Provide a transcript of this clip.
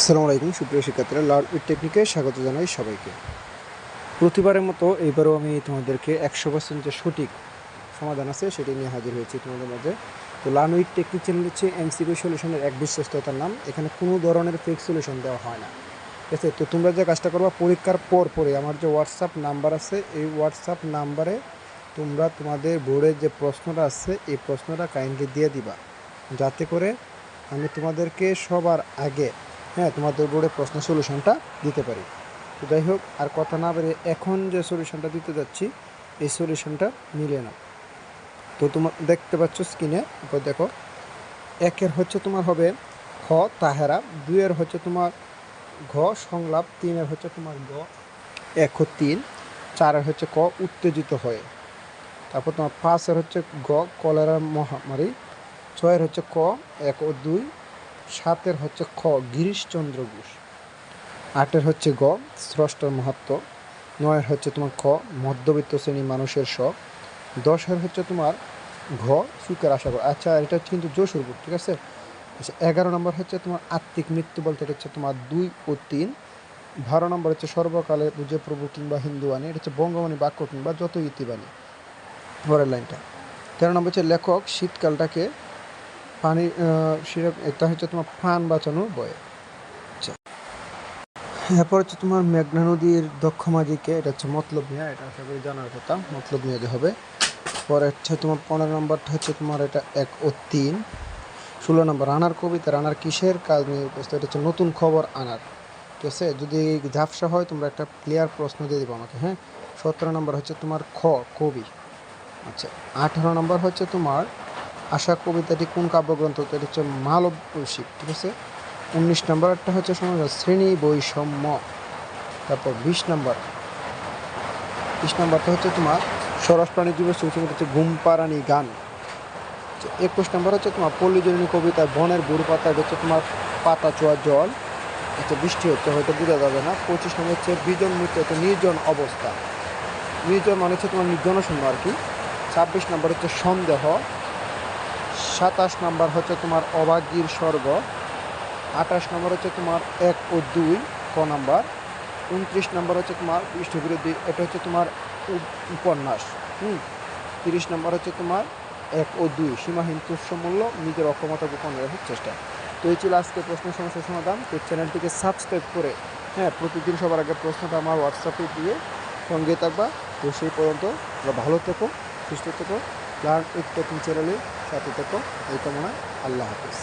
আসসালামু আলাইকুম, সুপ্রিয় শিক্ষার্থীরা, লার্ন উইথ টেকনিকে স্বাগত জানাই সবাইকে। প্রতিবারের মতো এইবারও আমি তোমাদেরকে একশো পার্সেন্ট যে সঠিক সমাধান আছে, সেটি নিয়ে হাজির হয়েছি তোমাদের মধ্যে তো লার্ন উইথ টেকনিক চ্যানেল হচ্ছে এমসিকিউ সলিউশনের এক বিশ্বস্ততার নাম। এখানে কোনো ধরনের ফেক সলিউশন দেওয়া হয় না। ঠিক আছে? তো তোমরা যে কাজটা করবা, পরীক্ষার পর পরে আমার যে হোয়াটসঅ্যাপ নাম্বার আছে, এই হোয়াটসঅ্যাপ নাম্বারে তোমরা তোমাদের বোর্ডের যে প্রশ্নটা আছে, এই প্রশ্নটা কাইন্ডলি দিয়ে দিবা। যাতে করে আমি তোমাদেরকে সবার আগে হ্যাঁ তোমাদের বোর্ডে প্রশ্ন সলিউশনটা দিতে পারি। তো যাই হোক, আর কথা না বেরিয়ে এখন যে সলিউশনটা দিতে যাচ্ছি, এই সলিউশনটা মিলে না তো তোমার দেখতে পাচ্ছ স্ক্রিনে, উপর দেখো, একের হচ্ছে তোমার হবে খ, তাহেরা, দুইয়ের হচ্ছে তোমার ঘ, সংলাপ, তিনের হচ্ছে তোমার গ, এক ও তিন, চারের হচ্ছে ক, উত্তেজিত হয়ে। তারপর তোমার পাঁচের হচ্ছে গ, কলেরা মহামারী, ছয়ের হচ্ছে ক, এক ও দুই সাতের হচ্ছে খ, গিরিশচন্দ্র ঘোষ। আটের হচ্ছে গ, স্রষ্টার মাহাত্ম। নয়ের হচ্ছে তোমার খ, মধ্যবিত্ত শ্রেণি মানুষের শখ দশের হচ্ছে তোমার ঘ, সুখের আশা করা। আচ্ছা এটা হচ্ছে কিন্তু যশোর ঠিক আছে? আচ্ছা এগারো নম্বর হচ্ছে তোমার আত্মিক মৃত্যু বলতে এটা হচ্ছে তোমার দুই ও তিন। বারো নম্বর হচ্ছে সর্বকালে বুঝে প্রভু কিংবা হিন্দুবাণী, এটা হচ্ছে বঙ্গবাণী বাক্য কিংবা যত ইতিবাণী। পরের লাইনটা। তেরো নম্বর হচ্ছে লেখক, শীতকালটাকে পানি সেরকম, এটা হচ্ছে তোমার প্রাণ বাঁচানোর বয়ে। আচ্ছা। এরপর হচ্ছে তোমার মেঘনা নদীর দক্ষ মাঝিকে, এটা হচ্ছে মতলব মিয়া, এটা আশা করি জানার কথা, মতলব মিয়া যে হবে। পরে হচ্ছে তোমার পনেরো নম্বরটা হচ্ছে তোমার এটা এক ও তিন। ষোলো নম্বর, রানার কবিতা, রানার কিসের কাজ নিয়ে উপস্থিত? এটা হচ্ছে নতুন খবর আনার। ঠিক আছে? যদি ঝাপসা হয়, তোমরা একটা ক্লিয়ার প্রশ্ন দিয়ে দেবো আমাকে হ্যাঁ? সতেরো নম্বর হচ্ছে তোমার খ, কবি। আচ্ছা আঠেরো নম্বর হচ্ছে তোমার আশা কবিতাটি কোন কাব্যগ্রন্থ? তো হচ্ছে মালব কৌশিক ঠিক আছে? উনিশ নম্বরটা হচ্ছে সময়, শ্রেণি বৈষম্য। তারপর বিশ নম্বর। বিশ নম্বরটা হচ্ছে তোমার প্রাণী দিবস উৎসব হচ্ছে ঘুমপাড়ানি গান। একুশ নম্বর হচ্ছে তোমার পল্লীজনী কবিতা বনের বুড়ো পাতা হচ্ছে তোমার পাতা চোয়া জল। হচ্ছে বৃষ্টি হচ্ছে, হয়তো বোঝা যাবে না। পঁচিশ নম্বর হচ্ছে বিজন মৃত্যু হচ্ছে নির্জন অবস্থা। নির্জন মানে হচ্ছে তোমার জনশূন্য আর কি। ছাব্বিশ নম্বর হচ্ছে সন্দেহ। সাতাশ নম্বর হচ্ছে তোমার অবাগীর স্বর্গ, আঠাশ নম্বর হচ্ছে তোমার এক ও দুই, ক নাম্বার, উনত্রিশ নম্বর হচ্ছে তোমার বিরোধী এটা হচ্ছে তোমার উপন্যাস, হুম, তিরিশ নম্বর হচ্ছে তোমার এক ও দুই, সীমাহীন তুচ্ছমূল্য নিজের অক্ষমতা গোপন রাখার চেষ্টা। তো এই ছিল আজকে প্রশ্ন সমস্যার সমাধান, তো চ্যানেলটিকে সাবস্ক্রাইব করে হ্যাঁ প্রতিদিন সবার আগে প্রশ্নটা আমার হোয়াটসঅ্যাপে দিয়ে সঙ্গে থাকবা। তো সেই পর্যন্ত ভালো থেকো, সুস্থ থেকো। লার্ন উৎপত্তি চ্যানেলে সাথে থেকো। এই কামনা আল্লাহ হাফিজ।